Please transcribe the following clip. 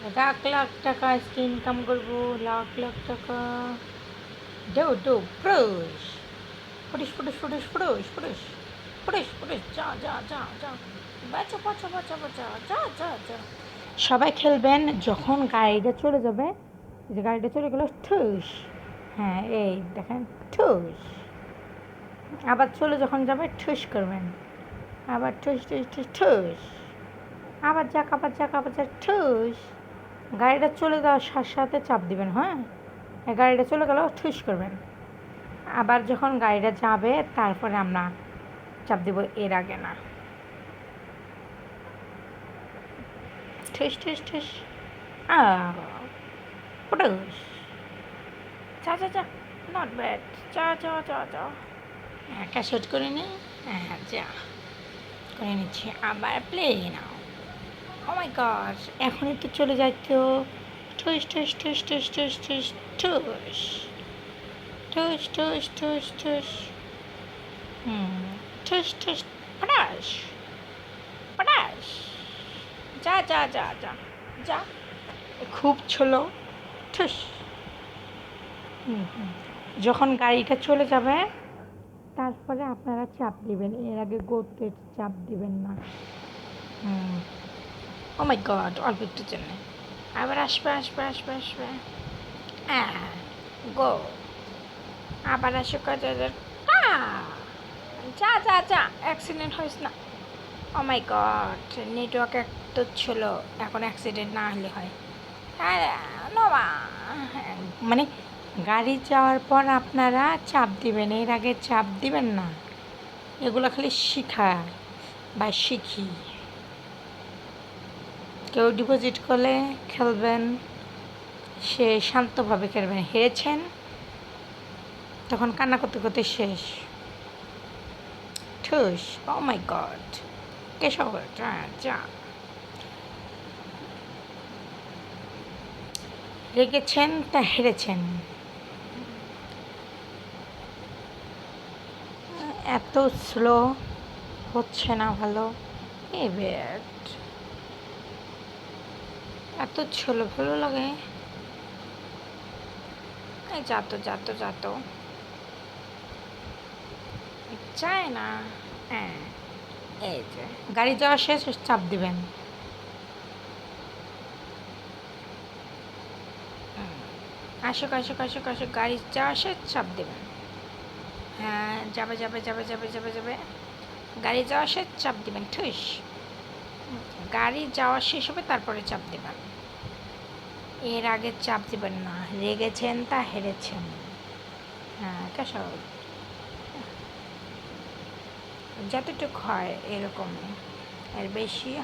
লাখ লাখ টাকা আজকে ইনকাম করব, লাখ লাখ টাকা। ডো ডো প্রুশ পুরুষ পুরুষ পুরুষ পুরুষ পুরুষ পুরুষ পুরুষ যা যা যা যা। বাঁচা বাঁচা বাঁচা বাঁচা, যা যা যা। সবাই খেলবেন যখন গাড়িটা চলে যাবে যে গাড়িটা চলে গেলো, ঠুস। হ্যাঁ এই দেখেন, ঠুস। আবার চলে যখন যাবে, ঠুস করবেন। আবার ঠুস ঠুস ঠুস ঠুস। আবার যাক আবার যাক আবার যাক, ঠুস। গাড়িটা চলে যাওয়ার সাথে সাথে চাপ দিবেন হ্যাঁ? গাড়িটা চলে গেল ঠুস করবেন। আবার যখন গাড়িটা যাবে, তারপরে আমরা চাপ দিব এর আগে না। ঠুস ঠুস ঠুস। পুটুস। যা যা যা নট ব্যাড যা যা যা যা। একটা শুট করে নি। হ্যাঁ যা। করে নিচ্ছি আবার প্লে নাও ও মাই এখনই তো চলে যাইতো ঠুস ঠুস ঠুস ঠুস ঠুস ঠুস ঠুস। ঠুস ঠুস ঠুস ঠুস। হুম, ঠুস ঠুস, পটাশ। পটাশ। যা যা যা যা যা। খুব ছোলো। ঠুস। যখন গাড়িটা চলে যাবে, তারপরে আপনারা চাপ দিবেন। এর আগে গর্তে চাপ দিবেন না। হুম। ও মাই গড অল্প একটু জন্য আবার আসবে আসবে আসবে আসবে। হ্যাঁ গো। আবার আসো কাজ যা যা যা অ্যাক্সিডেন্ট হয়েছ না। ও মাই গড নেটওয়ার্ক একটু ছিল এখন অ্যাক্সিডেন্ট না হলে হয়। মানে গাড়ি যাওয়ার পর আপনারা চাপ দিবেন, এর আগে চাপ দিবেন না। এগুলো খালি শিখায় বা শিখি। কেউ ডিপোজিট করলে খেলবেন, সে শান্তভাবে খেলবেন, হেরেছেন, তখন কান্না করতে করতে শেষ। ঠুস ও মাই গড কেশব, যা রেগেছেন তা হেরেছেন। এত স্লো হচ্ছে না ভালো, এ ব্যাট এত ছোলো ভালো লাগে। যাতো যাতো যাতো। চায় না। হ্যাঁ এই যে, গাড়ি যাওয়া শেষ, চাপ দিবেন। আসুক আসুক আসুক আসুক, গাড়ি যাওয়া শেষ, চাপ দেবেন। হ্যাঁ যাবে যাবে যাবে যাবে যাবে যাবে। গাড়ি যাওয়া শেষ, চাপ দিবেন, ঠুস। গাড়ি যাওয়া শেষ হবে, তারপরে চাপ দেবেন। এর আগে চাপ দেবেন না। রেগেছেন তা হেরেছেন। হ্যাঁ কেসব যতটুকু হয় এরকমই। এর বেশি